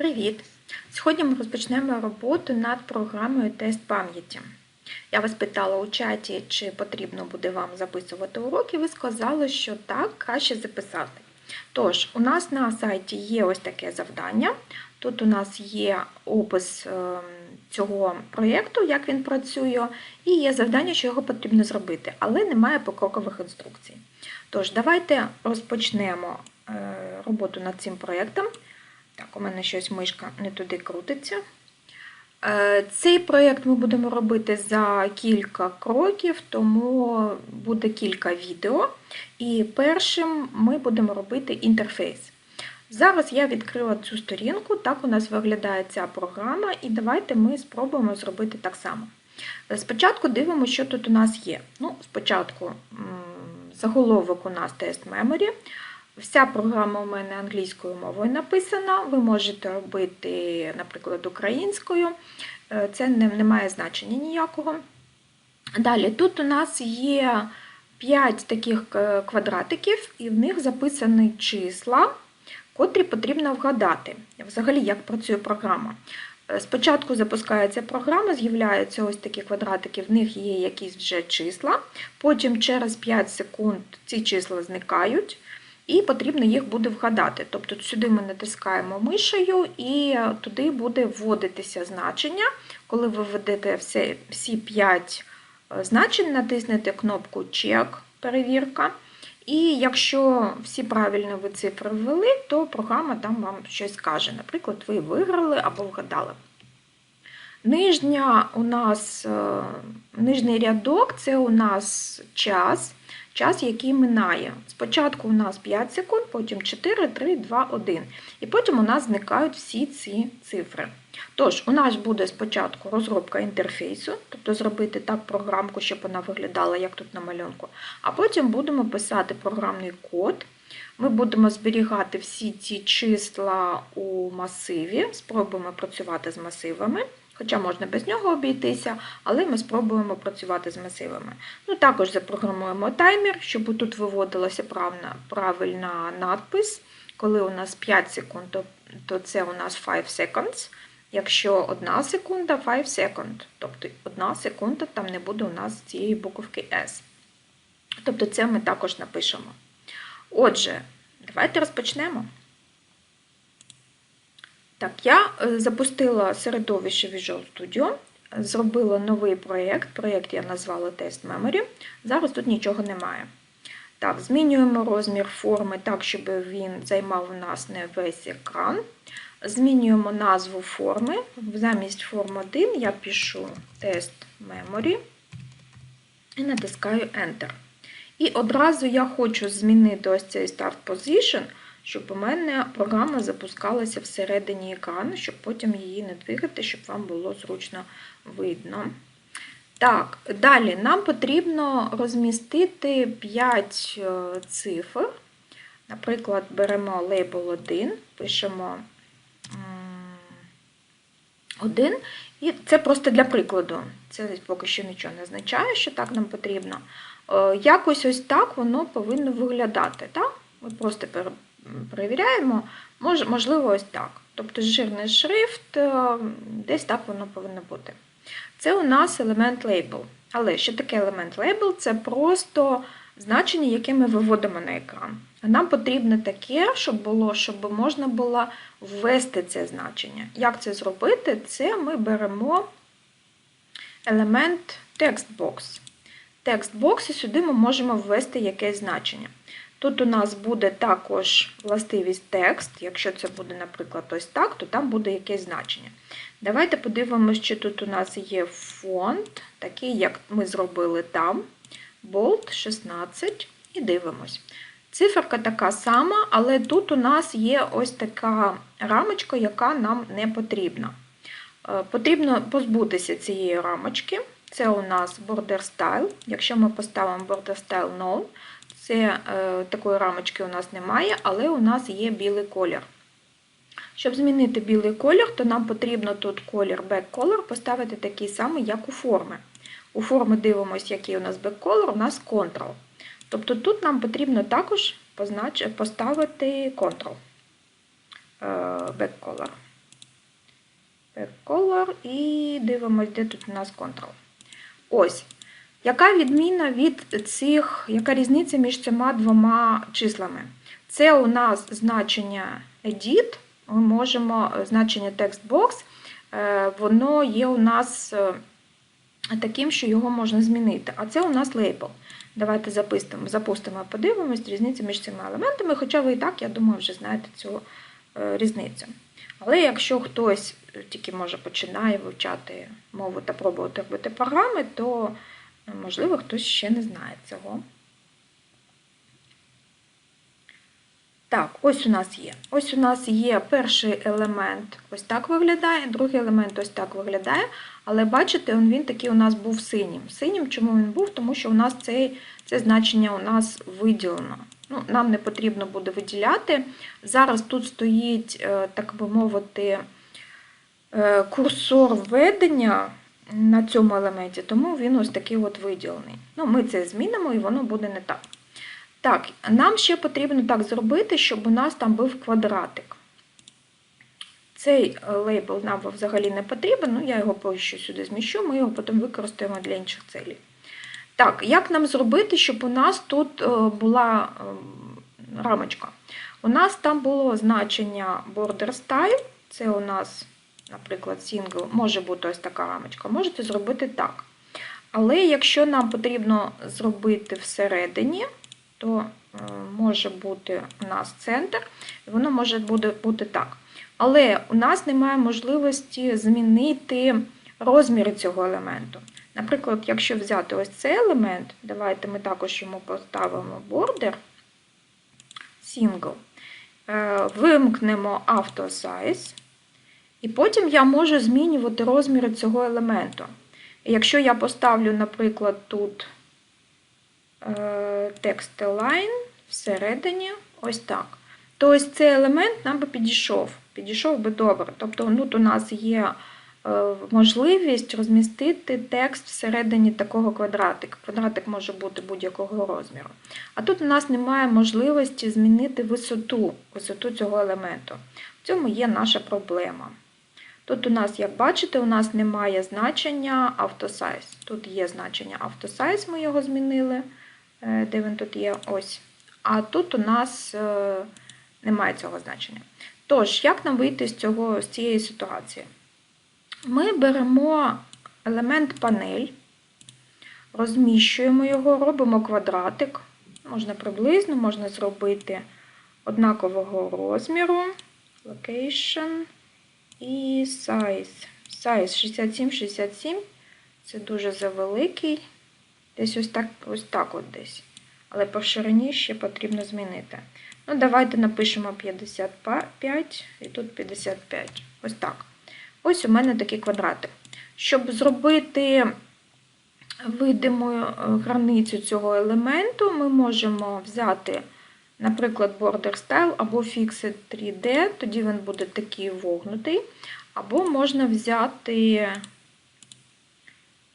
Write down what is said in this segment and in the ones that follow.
Привіт! Сьогодні ми розпочнемо роботу над програмою тест пам'яті. Я вас питала у чаті, чи потрібно буде вам записувати уроки, ви сказали, що так, краще записати. Тож, у нас на сайті є ось таке завдання. Тут у нас є опис ем, цього проєкту, як він працює, і є завдання, що його потрібно зробити, але немає покрокових інструкцій. Тож, давайте розпочнемо е, роботу над цим проєктом. Так, у мене щось мишка не туди крутиться. Е, Цей проєкт ми будемо робити за кілька кроків, тому буде кілька відео. І першим ми будемо робити інтерфейс. Зараз я відкрила цю сторінку, так у нас виглядає ця програма, і давайте ми спробуємо зробити так само. Спочатку дивимося, що тут у нас є. Ну, Спочатку заголовок у нас тест Memory. Вся програма у мене англійською мовою написана. Ви можете робити, наприклад, українською. Е, Це не, не має значення ніякого. Далі, тут у нас є 5 таких е, квадратиків, і в них записані числа, котрі потрібно вгадати. Взагалі, як працює програма. Е, Спочатку запускається програма, з'являються ось такі квадратики, в них є якісь вже числа. Потім через 5 секунд ці числа зникають і потрібно їх буде вгадати. Тобто сюди ми натискаємо мишею, і туди буде вводитися значення. Коли ви введете всі, всі 5 значень, натиснете кнопку Чек, перевірка. І якщо всі правильно ви цифри ввели, то програма там вам щось скаже. Наприклад, ви виграли або вгадали. Нижня у нас, Нижній рядок це у нас час час, який минає. Спочатку у нас 5 секунд, потім 4, 3, 2, 1. І потім у нас зникають всі ці цифри. Тож, у нас буде спочатку розробка інтерфейсу, тобто зробити так програмку, щоб вона виглядала, як тут на малюнку. А потім будемо писати програмний код. Ми будемо зберігати всі ці числа у масиві, спробуємо працювати з масивами. Хоча можна без нього обійтися, але ми спробуємо працювати з масивами. Ну, Також запрограмуємо таймер, щоб тут виводилася правильна, надпис. Коли у нас 5 секунд, то це у нас 5 seconds. Якщо 1 секунда, 5 second. Тобто 1 секунда там не буде у нас цієї буковки S. Тобто це ми також напишемо. Отже, давайте розпочнемо. Так, я запустила середовище Visual Studio, зробила новий проєкт. Проєкт я назвала Test Memory. Зараз тут нічого немає. Так, Змінюємо розмір форми так, щоб він займав у нас не весь екран. Змінюємо назву форми. Замість форм 1 я пишу Test Memory і натискаю Enter. І одразу я хочу змінити ось цей Start Position щоб у мене програма запускалася всередині екрану, щоб потім її не двигати, щоб вам було зручно видно. Так, далі нам потрібно розмістити 5 е, цифр. Наприклад, беремо лейбл 1, пишемо 1. І це просто для прикладу. Це поки що нічого не означає, що так нам потрібно. Е, якось ось так воно повинно виглядати. Так? Ми просто перевіряємо, можливо, ось так. Тобто жирний шрифт, е, десь так воно повинно бути. Це у нас елемент лейбл. Але що таке елемент лейбл? Це просто значення, яке ми виводимо на екран. Нам потрібно таке, щоб було, щоб можна було ввести це значення. Як це зробити? Це ми беремо елемент TextBox. TextBox і сюди ми можемо ввести якесь значення. Тут у нас буде також властивість текст. Якщо це буде, наприклад, ось так, то там буде якесь значення. Давайте подивимося, чи тут у нас є фонд, такий, як ми зробили там. Bold 16 і дивимось. Циферка така сама, але тут у нас є ось така рамочка, яка нам не потрібна. Е, потрібно позбутися цієї рамочки. Це у нас border style. Якщо ми поставимо border style null, це е, такої рамочки у нас немає, але у нас є білий колір. Щоб змінити білий колір, то нам потрібно тут колір back color поставити такий самий, як у форми. У форми дивимося, який у нас color, у нас Ctrl. Тобто тут нам потрібно також поставити Ctrl е, back color. Color і дивимось, де тут у нас Ctrl. Ось. Яка відміна від цих, яка різниця між цими двома числами? Це у нас значення edit, ми можемо значення textbox, е, воно є у нас е, таким, що його можна змінити. А це у нас лейбл. Давайте запустимо, запустимо подивимось різницю між цими елементами, хоча ви і так, я думаю, вже знаєте цю е, різницю. Але якщо хтось тільки може починає вивчати мову та пробувати робити програми, то можливо хтось ще не знає цього. Так, ось у нас є. Ось у нас є перший елемент, ось так виглядає, другий елемент ось так виглядає. Але бачите, він такий у нас був синім. Синім, чому він був? Тому що у нас цей, це значення у нас виділено. Ну, Нам не потрібно буде виділяти. Зараз тут стоїть, е, так би мовити, е, курсор введення на цьому елементі, тому він ось такий от виділений. Ну, Ми це змінимо і воно буде не так. Так, нам ще потрібно так зробити, щоб у нас там був квадратик. Цей лейбл нам взагалі не потрібен, ну я його поки сюди зміщу, ми його потім використаємо для інших целей. Так, як нам зробити, щоб у нас тут була рамочка? У нас там було значення border style, це у нас, наприклад, single, може бути ось така рамочка, можете зробити так. Але якщо нам потрібно зробити всередині, то може бути у нас центр, і воно може бути, так. Але у нас немає можливості змінити розміри цього елементу. Наприклад, якщо взяти ось цей елемент, давайте ми також йому поставимо border single, е, вимкнемо Auto і потім я можу змінювати розміри цього елементу. Якщо я поставлю, наприклад, тут text align всередині, ось так, то ось цей елемент нам би підійшов. Підійшов би добре. Тобто тут у нас є е, можливість розмістити текст всередині такого квадратика. Квадратик може бути будь-якого розміру. А тут у нас немає можливості змінити висоту, висоту цього елементу. В цьому є наша проблема. Тут у нас, як бачите, у нас немає значення автосайз. Тут є значення автосайз, ми його змінили. Е, де він тут є? Ось. А тут у нас е, немає цього значення. Тож, як нам вийти з, цього, з цієї ситуації? Ми беремо елемент панель, розміщуємо його, робимо квадратик. Можна приблизно, можна зробити однакового розміру, location і size. Size 67-67. Це дуже завеликий. Десь ось так ось так от десь. Але по ширині ще потрібно змінити. Ну, давайте напишемо 55 і тут 55. Ось так. Ось у мене такий квадратик. Щоб зробити видиму е, границю цього елементу, ми можемо взяти, наприклад, Border Style або Fixed 3D, тоді він буде такий вогнутий. Або можна взяти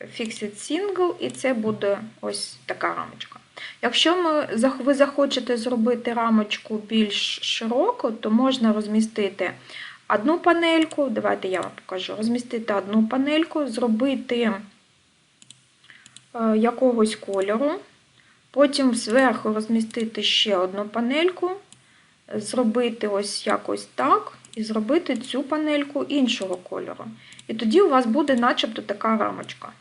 Fixed Single, і це буде ось така рамочка. Якщо ви захочете зробити рамочку більш широку, то можна розмістити одну панельку, давайте я вам покажу, розмістити одну панельку, зробити е, якогось кольору, потім зверху розмістити ще одну панельку, зробити ось якось так, і зробити цю панельку іншого кольору. І тоді у вас буде начебто така рамочка.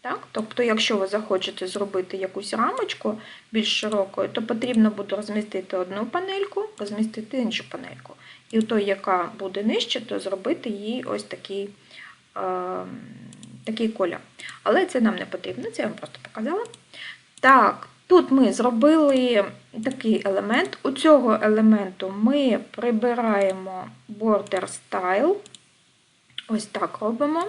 Так? Тобто, якщо ви захочете зробити якусь рамочку більш широкою, то потрібно буде розмістити одну панельку, розмістити іншу панельку. І той, яка буде нижче, то зробити їй ось такий е, такий колір. Але це нам не потрібно, це я вам просто показала. Так, тут ми зробили такий елемент. У цього елементу ми прибираємо border style. Ось так робимо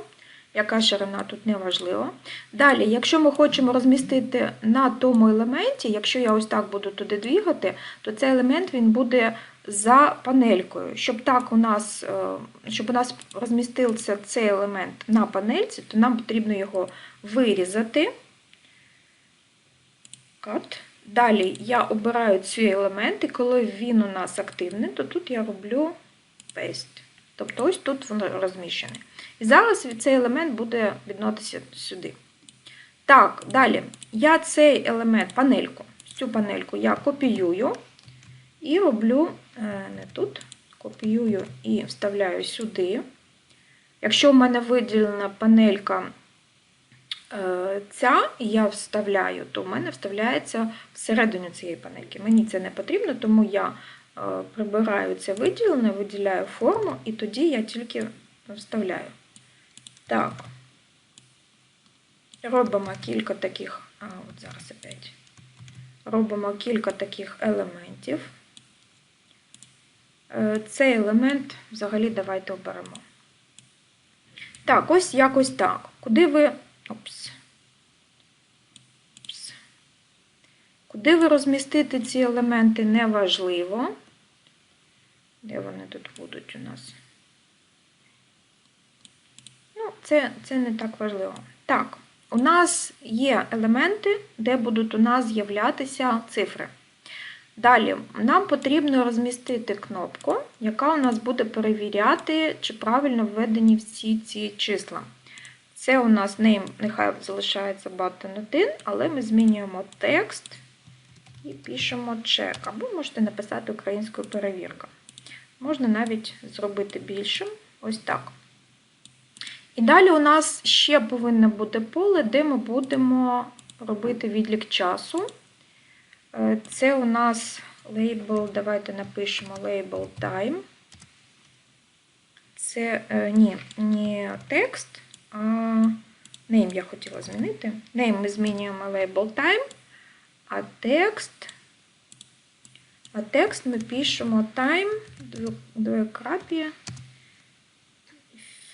яка ширина тут не важливо. Далі, якщо ми хочемо розмістити на тому елементі, якщо я ось так буду туди двігати, то цей елемент він буде за панелькою. Щоб так у нас е, щоб у нас розмістився цей елемент на панельці, то нам потрібно його вирізати. Cut. Далі я обираю ці елементи, коли він у нас активний, то тут я роблю paste. Тобто ось тут воно розміщене. І зараз цей елемент буде відноситися сюди. Так, далі. Я цей елемент, панельку, цю панельку я копіюю і роблю е, не тут, копіюю і вставляю сюди. Якщо в мене виділена панелька ця, і я вставляю, то в мене вставляється всередину цієї панельки. Мені це не потрібно, тому я е, прибираю це виділене, виділяю форму, і тоді я тільки вставляю. Так, робимо кілька таких, а от зараз опять. Робимо кілька таких елементів. Е, Цей елемент взагалі давайте оберемо. Так, ось якось так. Куди ви. Опс. Опс. Куди ви розмістите ці елементи, неважливо. Де вони тут будуть у нас? Ну, це, це не так важливо. Так, у нас є елементи, де будуть у нас з'являтися цифри. Далі, нам потрібно розмістити кнопку, яка у нас буде перевіряти, чи правильно введені всі ці числа. Це у нас name, нехай залишається button 1, але ми змінюємо текст і пишемо check. Або можете написати українською перевірка. Можна навіть зробити більшим. Ось так. І далі у нас ще повинно бути поле, де ми будемо робити відлік часу. Це у нас label, давайте напишемо label time. Це ні, не текст, name я хотіла змінити. Name ми змінюємо label time, а текст, а текст ми пишемо time, двокрапі,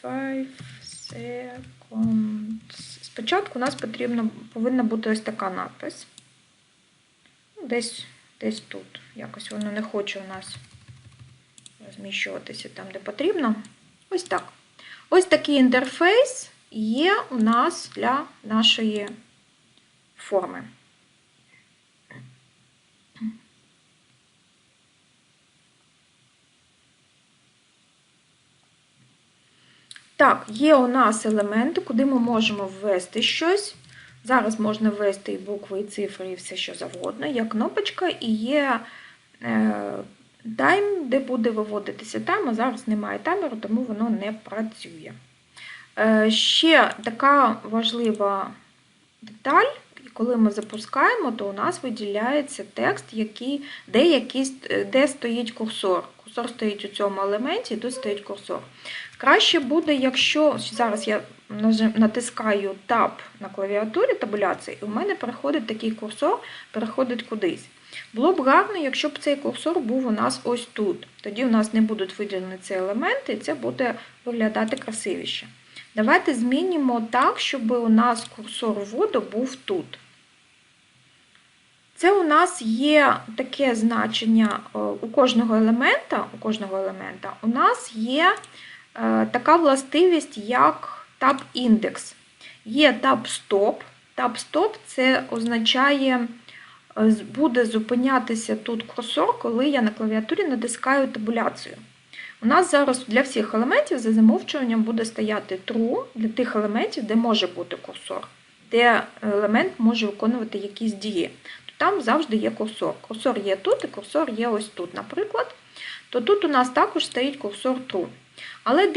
5 seconds. Спочатку у нас потрібно, повинна бути ось така надпись десь десь тут. Якось воно не хоче у нас розміщуватися там, де потрібно. Ось так. Ось такий інтерфейс є у нас для нашої форми. Так, є у нас елементи, куди ми можемо ввести щось. Зараз можна ввести і букви, і цифри, і все що завгодно. Є кнопочка і є тайм, де буде виводитися тайм, а зараз немає таймеру, тому воно не працює. Ще така важлива деталь, коли ми запускаємо, то у нас виділяється текст, який, де, якийсь, де стоїть курсор. Курсор стоїть у цьому елементі, і тут стоїть курсор. Краще буде, якщо зараз я натискаю Tab на клавіатурі табуляції, і у мене переходить такий курсор, переходить кудись. Було б гарно, якщо б цей курсор був у нас ось тут. Тоді у нас не будуть виділені ці елементи, і це буде виглядати красивіше. Давайте змінимо так, щоб у нас курсор вводу був тут. Це у нас є таке значення у кожного елемента, у кожного елемента у нас є така властивість, як tab-індекс. Є tab-stop. Tab-stop це означає, буде зупинятися тут курсор, коли я на клавіатурі натискаю табуляцію. У нас зараз для всіх елементів за замовчуванням буде стояти true для тих елементів, де може бути курсор, де елемент може виконувати якісь дії. То там завжди є курсор. Курсор є тут і курсор є ось тут, наприклад. То тут у нас також стоїть курсор true. Але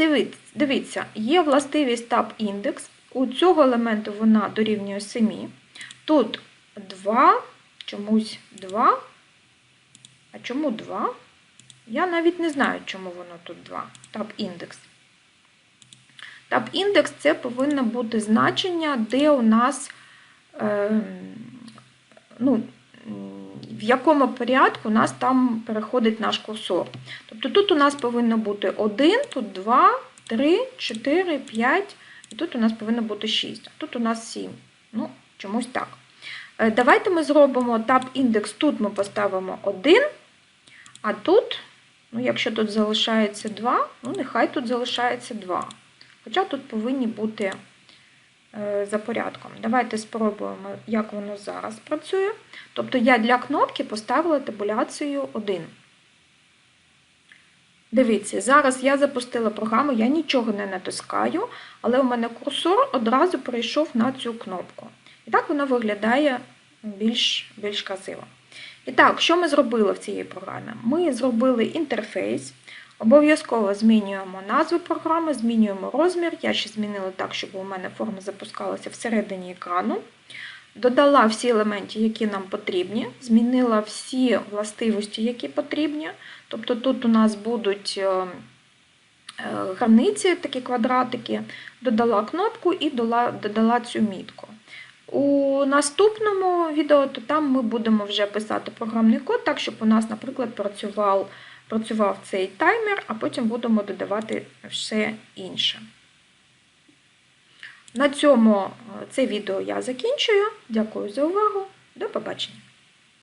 дивіться, є властивість tab індекс. У цього елементу вона дорівнює 7. Тут 2, чомусь 2. А чому 2? Я навіть не знаю, чому воно тут 2. Tab індекс. Tab індекс це повинно бути значення, де у нас, е, ну, в якому порядку у нас там переходить наш курсор. Тобто тут у нас повинно бути 1, тут 2, 3, 4, 5, і тут у нас повинно бути 6, а тут у нас 7. Ну, чомусь так. Е, давайте ми зробимо tab-індекс, тут ми поставимо 1, а тут, ну, якщо тут залишається 2, ну, нехай тут залишається 2. Хоча тут повинні бути Е, за порядком. Давайте спробуємо, як воно зараз працює. Тобто я для кнопки поставила табуляцію 1. Дивіться, зараз я запустила програму, я нічого не натискаю, але у мене курсор одразу перейшов на цю кнопку. І так воно виглядає більш, більш красиво. І так, що ми зробили в цій програмі? Ми зробили інтерфейс, обов'язково змінюємо назву програми, змінюємо розмір. Я ще змінила так, щоб у мене форма запускалася всередині екрану. Додала всі елементи, які нам потрібні, змінила всі властивості, які потрібні. Тобто тут у нас будуть е, е, границі, такі квадратики, додала кнопку і додала, додала цю мітку. У наступному відео то там ми будемо вже писати програмний код, так, щоб у нас, наприклад, працював, працював цей таймер, а потім будемо додавати все інше. На цьому е, це відео я закінчую. Дякую за увагу. До побачення!